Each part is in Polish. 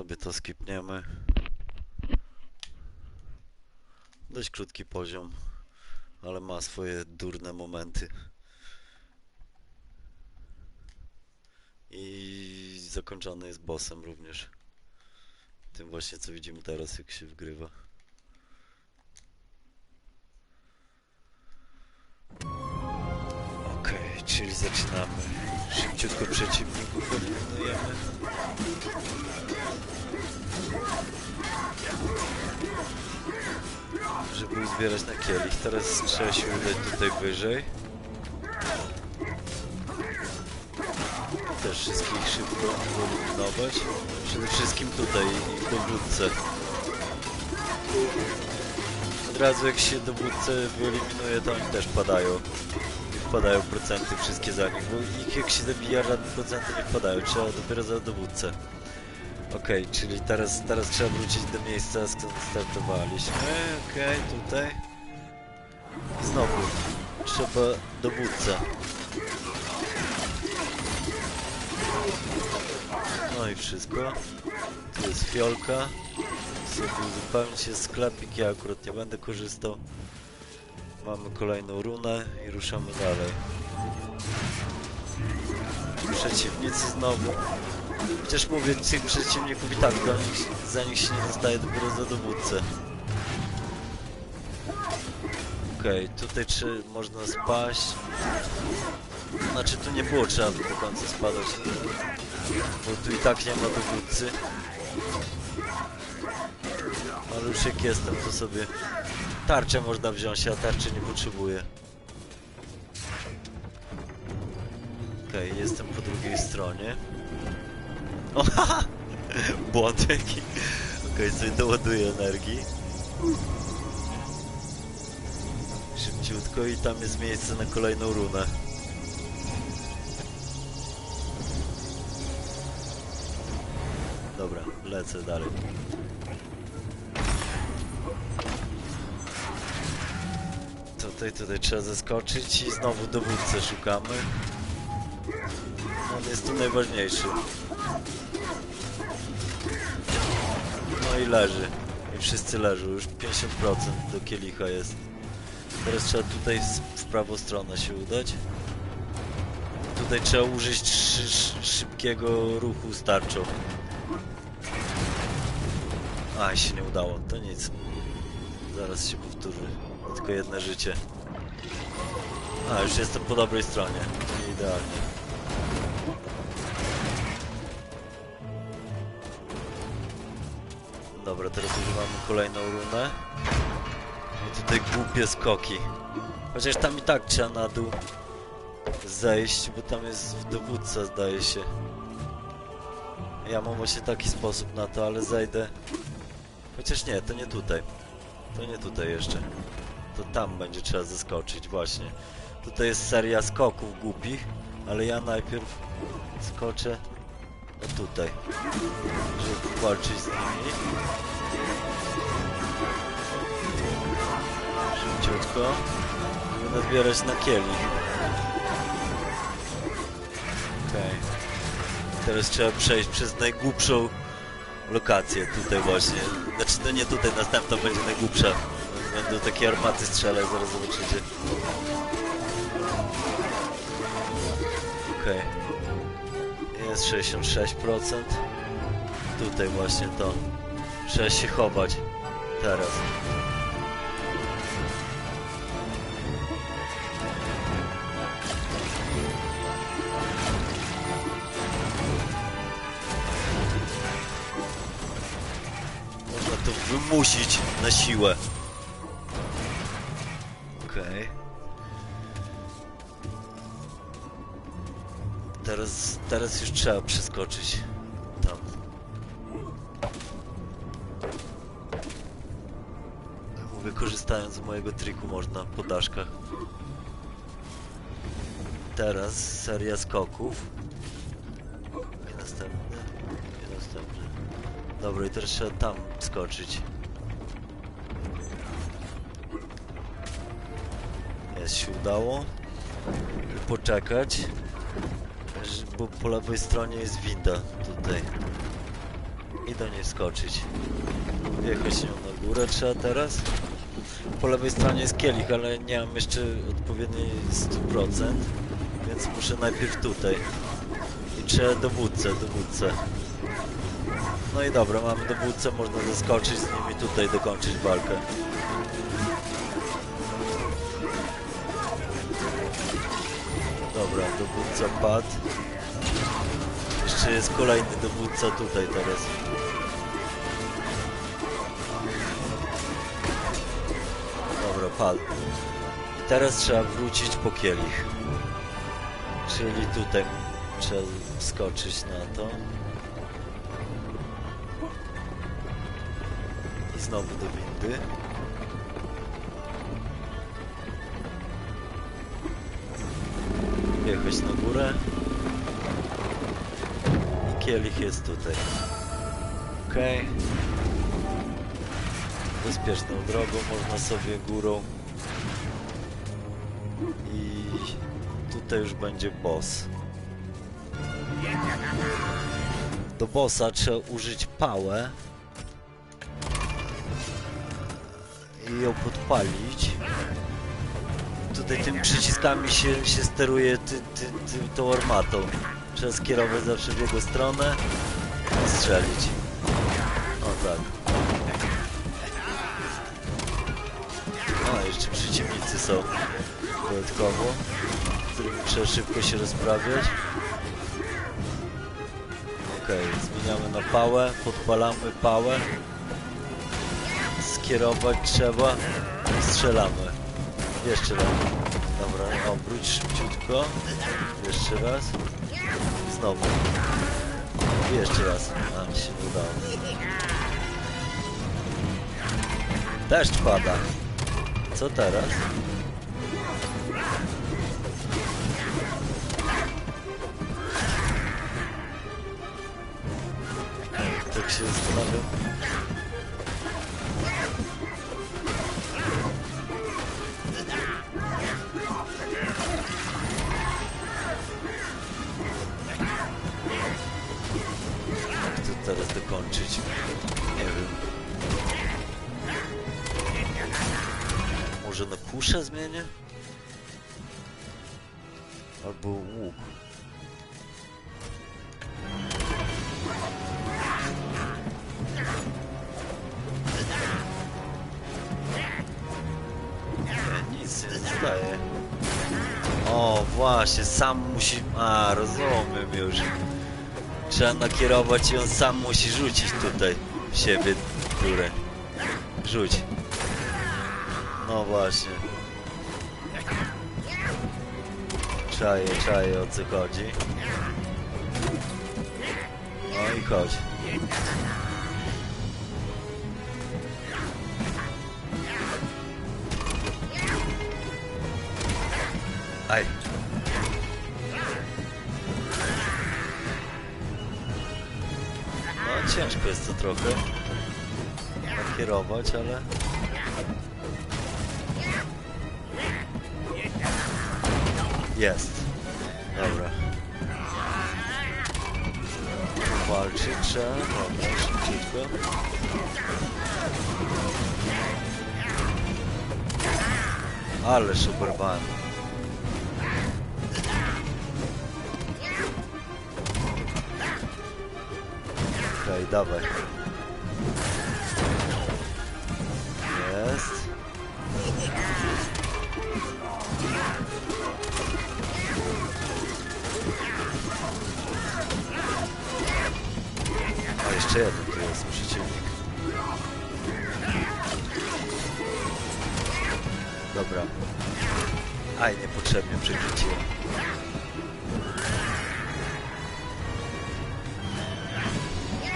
sobie to skipniemy. Dość krótki poziom, ale ma swoje durne momenty. I zakończony jest bossem również. Tym właśnie co widzimy teraz jak się wgrywa. Okej, czyli zaczynamy. Szybciutko przeciwników eliminujemy. Żeby uzbierać na kielich. Teraz trzeba się udać tutaj wyżej. Też wszystkich szybko wyeliminować. Przede wszystkim tutaj ich dowódcę. Od razu jak się dowódcę wyeliminuje, to oni też padają. Nie wpadają procenty wszystkie za nich, bo ich jak się zabija, żadne procenty nie wpadają. Trzeba dopiero za dowódcę. Okej, czyli teraz, teraz trzeba wrócić do miejsca, skąd startowaliśmy. Okej, tutaj. Znowu. Trzeba dowódcę. No i wszystko. Tu jest fiolka. Sobie uzupełnić jest sklepik, ja akurat nie będę korzystał. Mamy kolejną runę i ruszamy dalej. Przeciwnicy znowu. Chociaż mówię, tych przeciwników i tak do nich, za nich się nie dostaje dopiero za dowódcę. Okej, tutaj czy można spaść? Znaczy tu nie było trzeba do końca spadać. Bo tu i tak nie ma dowódcy. Ale już jak jestem, to sobie tarczę można wziąć, a tarczy nie potrzebuję. Okej, jestem po drugiej stronie. Błąd jaki. Okej, sobie doładuję energii. Szybciutko i tam jest miejsce na kolejną runę. Dobra, lecę dalej. Tutaj, tutaj trzeba zaskoczyć i znowu dowódcę szukamy. On jest tu najważniejszy. I leży. I wszyscy leżą. Już 50% do kielicha jest. Teraz trzeba tutaj w- prawą stronę się udać. Tutaj trzeba użyć szy szy- szybkiego ruchu starczą. A, się nie udało. To nic. Zaraz się powtórzy. Tylko jedno życie. A, już jestem po dobrej stronie. Idealnie. Dobra, teraz używamy kolejną runę. I tutaj głupie skoki. Chociaż tam i tak trzeba na dół zejść, bo tam jest dowódca, zdaje się. Ja mam właśnie taki sposób na to, ale zejdę. Chociaż nie, to nie tutaj. To nie tutaj jeszcze. To tam będzie trzeba zeskoczyć, właśnie. Tutaj jest seria skoków głupich, ale ja najpierw skoczę tutaj, żeby walczyć z nimi. Szybciutko. Żeby nazbierać na kielich. Okej. Teraz trzeba przejść przez najgłupszą lokację tutaj właśnie. Znaczy to nie tutaj, następna będzie najgłupsza. Będą takie armaty strzelać, zaraz zobaczycie. Okej. Jest 66%. Tutaj właśnie to. Trzeba się chować. Teraz. Można to wymusić na siłę. Teraz, teraz już trzeba przeskoczyć tam. Mówię, korzystając z mojego triku można po daszkach. Teraz seria skoków. I następny. I następny. Dobra, i teraz trzeba tam skoczyć. Jest, się udało. Poczekać. Bo po lewej stronie jest winda tutaj. i do niej skoczyć. Wjechać nią na górę trzeba teraz. Po lewej stronie jest kielich, ale nie mam jeszcze odpowiedniej 100%, więc muszę najpierw tutaj. I trzeba dowódcę, dowódcę. No i dobra, mamy dowódcę, można zaskoczyć z nimi tutaj, dokończyć walkę. Dowódca padł. Jeszcze jest kolejny dowódca tutaj teraz. Dobra, padł. I teraz trzeba wrócić po kielich. Czyli tutaj trzeba wskoczyć na to. I znowu do windy. Jechać na górę. I kielich jest tutaj. Okej. Bezpieczną drogą można sobie górą. I tutaj już będzie boss. Do bossa trzeba użyć pałę i ją podpalić. Tutaj tym przyciskami się, się steruje ty, ty, ty, tą armatą. Trzeba skierować zawsze w jego stronę i strzelić. O tak. A, jeszcze przeciwnicy są dodatkowo, z którymi trzeba szybko się rozprawiać. Okej, zmieniamy na pałę, podpalamy pałę. Skierować trzeba i strzelamy. Jeszcze raz. Dobra, obróć szybciutko. Jeszcze raz. Znowu. Jeszcze raz. A, mi się udało. Deszcz pada. Co teraz? Tak się zastanawiam. Kuszę zmienię? Albo łuk. Nie, nic nie. O, właśnie, sam musi... A, rozumiem już. Trzeba nakierować i on sam musi rzucić tutaj w siebie górę. Rzuć. No właśnie. Czaję, czaję o co chodzi. No i chodź. Aj. No ciężko jest to trochę nakierować, ale... Jest. Dobra. Walczyć trzeba. Dobra, szybciutko. Ale Superman. Okej, dawaj. Jeszcze jeden tu jest przeciwnik. Dobra. Aj, niepotrzebnie przechwyciłem.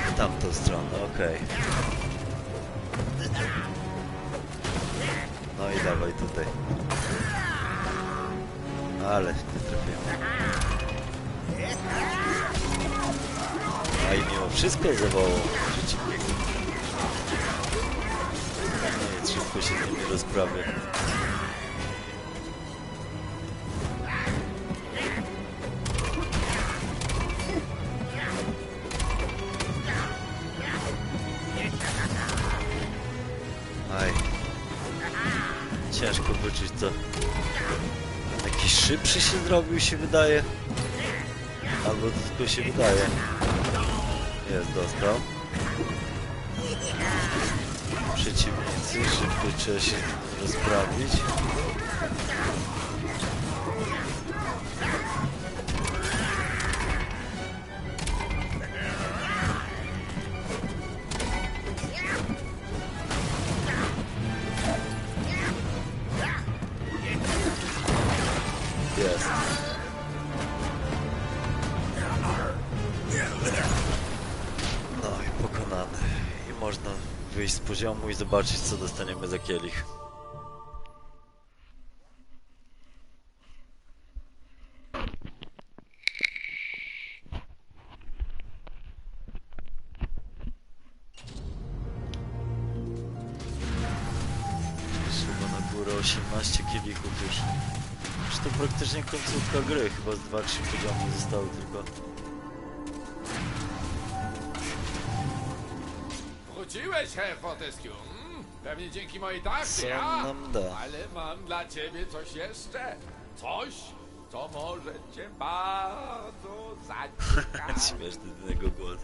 W tamtą stronę, okej. No i dawaj tutaj. Ale nie trafiłem. No i mimo wszystko zawołał przeciwników. Koniec, szybko się z nimi rozprawię. Aj. Ciężko wyczuć to. Taki szybszy się zrobił się wydaje. Albo tylko się wydaje. Dostał. Przeciwnicy, szybko trzeba się rozprawić. Jest. Wyjść z poziomu i zobaczyć co dostaniemy za kielich. Chyba na górę 18 kielichów już. Już to praktycznie końcówka gry, chyba z 2-3 poziomy zostały tylko. Wróciłeś, Herr Fortescue. Mm, Pewnie dzięki mojej Co takcie, a? nam da? Ale mam dla ciebie coś jeszcze. Coś, co może cię bardzo zaciekawić. Śmieszny jego głos.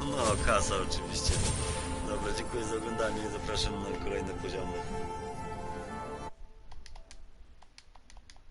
No, kasa oczywiście. Dobra, dziękuję za oglądanie i zapraszam na kolejne poziomy.